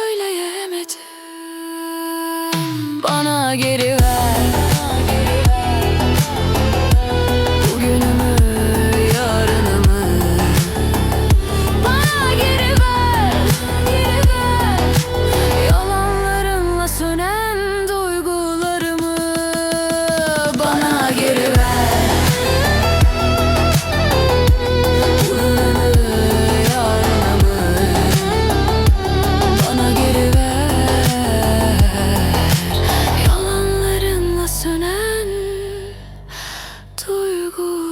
söyleyemedim Bana geri ver. 故事。